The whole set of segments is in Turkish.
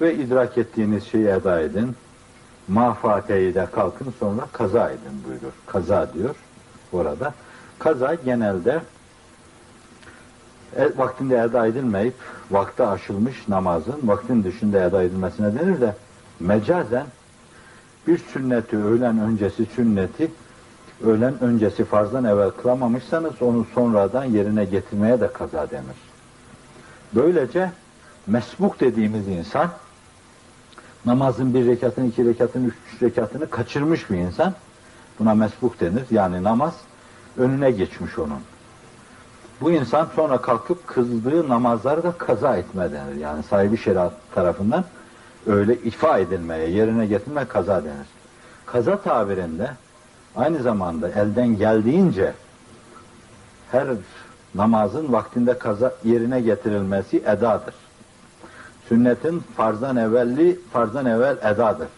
Ve idrak ettiğiniz şeyi eda edin. Mafateyi de kalkın sonra kaza edin buyurur. Kaza diyor orada. Kaza genelde e, vaktinde eda edilmeyip vakti aşılmış namazın vaktin dışında eda edilmesine denir de mecazen bir sünneti öğlen öncesi sünneti öğlen öncesi farzdan evvel kılamamışsanız onu sonradan yerine getirmeye de kaza denir. Böylece mesbuk dediğimiz insan namazın bir rekatını, iki rekatını, üç rekatını kaçırmış bir insan buna mesbuk denir. Yani namaz önüne geçmiş onun. Bu insan sonra kalkıp kıldığı namazları da kaza etme denir. Yani sahibi şeriat tarafından öyle ifa edilmeye, yerine getirme kaza denir. Kaza tabirinde aynı zamanda elden geldiğince her namazın vaktinde kaza yerine getirilmesi edadır. Sünnetin farzdan evvelli farzdan evvel edadır.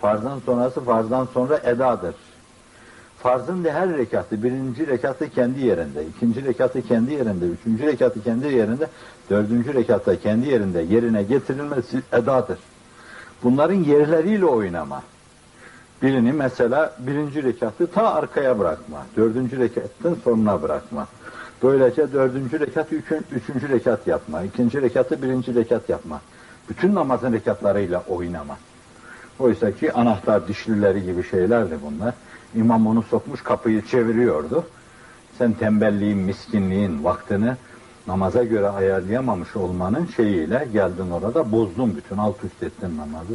Farzdan sonrası farzdan sonra edadır. Farzın da her rekatı, birinci rekatı kendi yerinde, ikinci rekatı kendi yerinde, üçüncü rekatı kendi yerinde, dördüncü rekatta kendi yerinde yerine getirilmesi edadır. Bunların yerleriyle oynama. Birini mesela birinci rekatı ta arkaya bırakma, dördüncü rekatın sonuna bırakma. Böylece dördüncü rekatı üçün, üçüncü rekat yapma, ikinci rekatı birinci rekat yapma. Bütün namazın rekatlarıyla oynama. Oysa ki anahtar dişlileri gibi şeylerdi bunlar. İmam onu sokmuş kapıyı çeviriyordu. Sen tembelliğin, miskinliğin vaktini namaza göre ayarlayamamış olmanın şeyiyle geldin orada bozdun bütün alt üst ettin namazı.